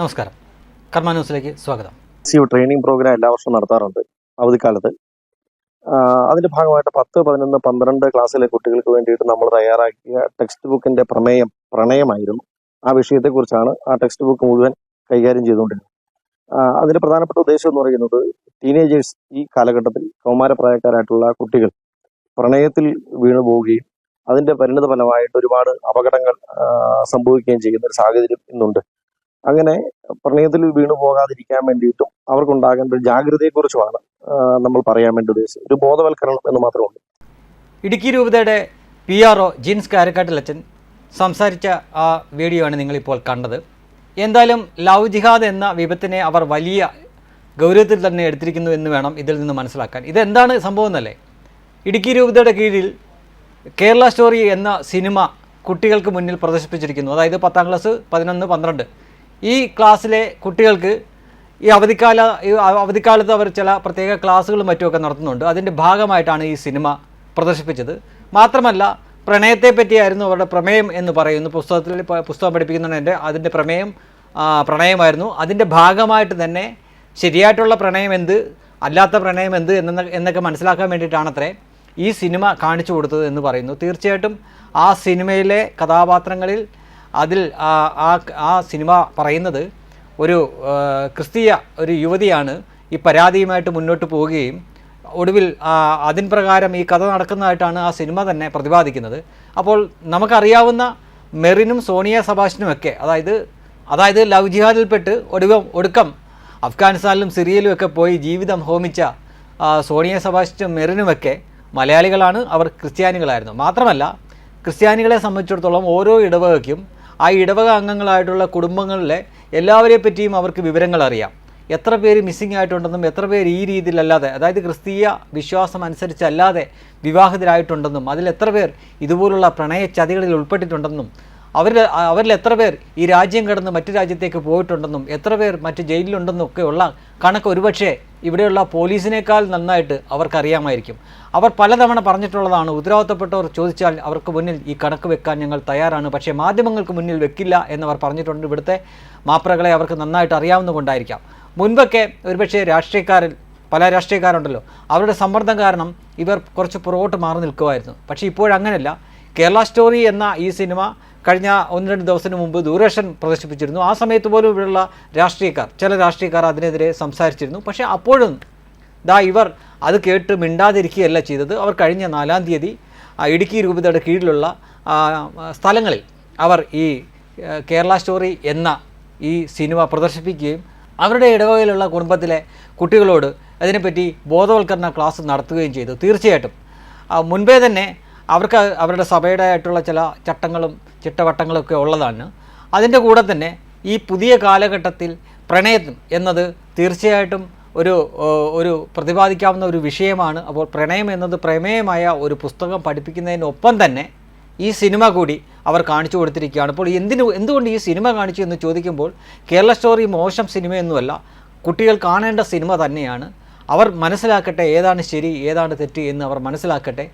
നമസ്കാരം. കർമ്മ ന്യൂസിലേക്ക് സ്വാഗതം. സി യു ട്രെയിനിങ് പ്രോഗ്രാം എല്ലാ വർഷവും നടത്താറുണ്ട് അവധിക്കാലത്ത്. അതിന്റെ ഭാഗമായിട്ട് പത്ത് പതിനൊന്ന് പന്ത്രണ്ട് ക്ലാസ്സിലെ കുട്ടികൾക്ക് വേണ്ടിയിട്ട് നമ്മൾ തയ്യാറാക്കിയ ടെക്സ്റ്റ് ബുക്കിന്റെ പ്രമേയം പ്രണയമായിരുന്നു. ആ വിഷയത്തെക്കുറിച്ചാണ് ആ ടെക്സ്റ്റ് ബുക്ക് മുഴുവൻ കൈകാര്യം ചെയ്തുകൊണ്ടിരുന്നത്. അതിന്റെ പ്രധാനപ്പെട്ട ഉദ്ദേശം എന്ന് പറയുന്നത് ടീനേജേഴ്സ് ഈ കാലഘട്ടത്തിൽ കൗമാരപ്രായക്കാരായിട്ടുള്ള കുട്ടികൾ പ്രണയത്തിൽ വീണു പോവുകയും അതിന്റെ പരിണിത ഫലമായിട്ട് ഒരുപാട് അപകടങ്ങൾ സംഭവിക്കുകയും ചെയ്യുന്ന ഒരു സാഹചര്യം ഇന്നുണ്ട്. അങ്ങനെ പ്രണയത്തിൽ വീണു പോകാതിരിക്കാൻ വേണ്ടിയിട്ടും അവർക്കുണ്ടാകേണ്ട ഒരു ജാഗ്രതയെക്കുറിച്ചുമാണ് നമ്മൾ പറയാൻ വേണ്ടി ഉദ്ദേശിച്ചത്. ഒരു ബോധവൽക്കരണം എന്ന് മാത്രമേ ഉള്ളൂ. ഇടുക്കി രൂപതയുടെ പി ആർ ഒ ജിൻസ് കാരക്കാട്ടിലച്ചൻ സംസാരിച്ച ആ വീഡിയോ ആണ് നിങ്ങളിപ്പോൾ കണ്ടത്. എന്തായാലും ലവ് ജിഹാദ് എന്ന വിപത്തിനെ അവർ വലിയ ഗൗരവത്തിൽ തന്നെ എടുത്തിരിക്കുന്നു എന്ന് വേണം ഇതിൽ നിന്ന് മനസ്സിലാക്കാൻ. ഇതെന്താണ് സംഭവം എന്നല്ലേ? ഇടുക്കി രൂപതയുടെ കീഴിൽ കേരള സ്റ്റോറി എന്ന സിനിമ കുട്ടികൾക്ക് മുന്നിൽ പ്രദർശിപ്പിച്ചിരിക്കുന്നു. അതായത് പത്താം ക്ലാസ് പതിനൊന്ന് പന്ത്രണ്ട്. ഈ ക്ലാസ്സിലെ കുട്ടികൾക്ക് ഈ അവധിക്കാല ഈ അവധിക്കാലത്ത് അവർ ചില പ്രത്യേക ക്ലാസ്സുകളും മറ്റുമൊക്കെ നടത്തുന്നുണ്ട്. അതിന്റെ ഭാഗമായിട്ടാണ് ഈ സിനിമ പ്രദർശിപ്പിച്ചത്. മാത്രമല്ല പ്രണയത്തെ പറ്റിയായിരുന്നു അവരുടെ പ്രമേയം എന്ന് പറയുന്നു. പുസ്തകത്തിൽ പുസ്തകം പഠിപ്പിക്കുന്നതിന്റെ അതിന്റെ പ്രമേയം പ്രണയമായിരുന്നു. അതിന്റെ ഭാഗമായിട്ട് തന്നെ ശരിയായിട്ടുള്ള പ്രണയം എന്ത് അല്ലാത്ത പ്രണയം എന്ത് എന്ന എന്നൊക്കെ മനസ്സിലാക്കാൻ വേണ്ടിയിട്ടാണത്രേ ഈ സിനിമ കാണിച്ചു കൊടുത്തത് എന്ന് പറയുന്നു. തീർച്ചയായിട്ടും ആ സിനിമയിലെ കഥാപാത്രങ്ങളിൽ അതിൽ ആ ആ- സിനിമ പറയുന്നത് ഒരു ക്രിസ്തീയ ഒരു യുവതിയാണ് ഈ പരാതിയുമായിട്ട് മുന്നോട്ട് പോവുകയും ഒടുവിൽ അതിൻ പ്രകാരം ഈ കഥ നടക്കുന്നതായിട്ടാണ് ആ സിനിമ തന്നെ പ്രതിപാദിക്കുന്നത്. അപ്പോൾ നമുക്കറിയാവുന്ന മെറിനും സോണിയ സബാഷിനുമൊക്കെ അതായത് അതായത് ലവ് ജിഹാദിൽപ്പെട്ട് ഒടുവം ഒടുക്കം അഫ്ഗാനിസ്ഥാനിലും സിറിയയിലും ഒക്കെ പോയി ജീവിതം ഹോമിച്ച സോണിയ സബാഷിനും മെറിനുമൊക്കെ മലയാളികളാണ് അവർ ക്രിസ്ത്യാനികളായിരുന്നു. മാത്രമല്ല ക്രിസ്ത്യാനികളെ സംബന്ധിച്ചിടത്തോളം ഓരോ ഇടവകയ്ക്കും ആ ഇടവക അംഗങ്ങളായിട്ടുള്ള കുടുംബങ്ങളിലെ എല്ലാവരെ പറ്റിയും അവർക്ക് വിവരങ്ങൾ അറിയാം എത്ര പേര് മിസ്സിംഗ് ആയിട്ടുണ്ടെന്നും എത്ര പേര് ഈ രീതിയിലല്ലാതെ അതായത് ക്രിസ്തീയ വിശ്വാസം അനുസരിച്ചല്ലാതെ വിവാഹിതരായിട്ടുണ്ടെന്നും അതിൽ എത്ര പേർ ഇതുപോലുള്ള പ്രണയ ചതികളിൽ ഉൾപ്പെട്ടിട്ടുണ്ടെന്നും അവരിൽ അവരിൽ എത്ര പേർ ഈ രാജ്യം കടന്ന് മറ്റു രാജ്യത്തേക്ക് പോയിട്ടുണ്ടെന്നും എത്ര പേർ മറ്റ് ജയിലിലുണ്ടെന്നും ഒക്കെയുള്ള കണക്ക് ഒരുപക്ഷെ ഇവിടെയുള്ള പോലീസിനേക്കാൾ നന്നായിട്ട് അവർക്കറിയാമായിരിക്കും. അവർ പലതവണ പറഞ്ഞിട്ടുള്ളതാണ് ഉത്തരവാദിത്തപ്പെട്ടവർ ചോദിച്ചാൽ അവർക്ക് മുന്നിൽ ഈ കണക്ക് വെക്കാൻ ഞങ്ങൾ തയ്യാറാണ് പക്ഷേ മാധ്യമങ്ങൾക്ക് മുന്നിൽ വെക്കില്ല എന്നവർ പറഞ്ഞിട്ടുണ്ട് ഇവിടുത്തെ മാപ്രകളെ അവർക്ക് നന്നായിട്ട് അറിയാവുന്നതുകൊണ്ടായിരിക്കാം. മുൻപൊക്കെ ഒരുപക്ഷെ രാഷ്ട്രീയക്കാരിൽ പല രാഷ്ട്രീയക്കാരുണ്ടല്ലോ അവരുടെ സമ്മർദ്ദം കാരണം ഇവർ കുറച്ച് പുറകോട്ട് മാറി നിൽക്കുമായിരുന്നു. പക്ഷേ ഇപ്പോഴങ്ങനെയല്ല കേരള സ്റ്റോറി എന്ന ഈ സിനിമ കഴിഞ്ഞ ഒന്ന് രണ്ട് ദിവസത്തിന് മുമ്പ് ദൂരദർശൻ പ്രദർശിപ്പിച്ചിരുന്നു. ആ സമയത്ത് പോലും ഇവിടെയുള്ള രാഷ്ട്രീയക്കാർ ചില രാഷ്ട്രീയക്കാർ അതിനെതിരെ സംസാരിച്ചിരുന്നു. പക്ഷേ അപ്പോഴും ദാ ഇവർ അത് കേട്ട് മിണ്ടാതിരിക്കുകയല്ല ചെയ്തത്. അവർ കഴിഞ്ഞ നാലാം തീയതി ഇടുക്കി രൂപതയുടെ കീഴിലുള്ള സ്ഥലങ്ങളിൽ അവർ ഈ കേരള സ്റ്റോറി എന്ന ഈ സിനിമ പ്രദർശിപ്പിക്കുകയും അവരുടെ ഇടവകയിലുള്ള കുടുംബത്തിലെ കുട്ടികളോട് അതിനെപ്പറ്റി ബോധവൽക്കരണ ക്ലാസ് നടത്തുകയും ചെയ്തു. തീർച്ചയായിട്ടും. മുൻപേ തന്നെ അവർക്ക് അവരുടെ സഭയുടെ ആയിട്ടുള്ള ചില ചട്ടങ്ങളും ചിട്ടവട്ടങ്ങളും ഒക്കെ ഉള്ളതാണ്. അതിന്റെ കൂടെ തന്നെ ഈ പുതിയ കാലഘട്ടത്തിൽ പ്രണയം എന്നത് തീർച്ചയായിട്ടും ഒരു ഒരു പ്രതിപാദിക്കാവുന്ന ഒരു വിഷയമാണ്. അപ്പോൾ പ്രണയം എന്നത് പ്രമേയമായ ഒരു പുസ്തകം പഠിപ്പിക്കുന്നതിനൊപ്പം തന്നെ ഈ സിനിമ കൂടി അവർ കാണിച്ചു കൊടുത്തിരിക്കുകയാണ്. അപ്പോൾ എന്തിനു എന്തുകൊണ്ട് ഈ സിനിമ കാണിച്ചു എന്ന് ചോദിക്കുമ്പോൾ കേരള സ്റ്റോറി മോശം സിനിമയൊന്നുമല്ല കുട്ടികൾ കാണേണ്ട സിനിമ തന്നെയാണ്. അവർ മനസ്സിലാക്കട്ടെ ഏതാണ് ശരി ഏതാണ് തെറ്റ് എന്ന് അവർ മനസ്സിലാക്കട്ടെ.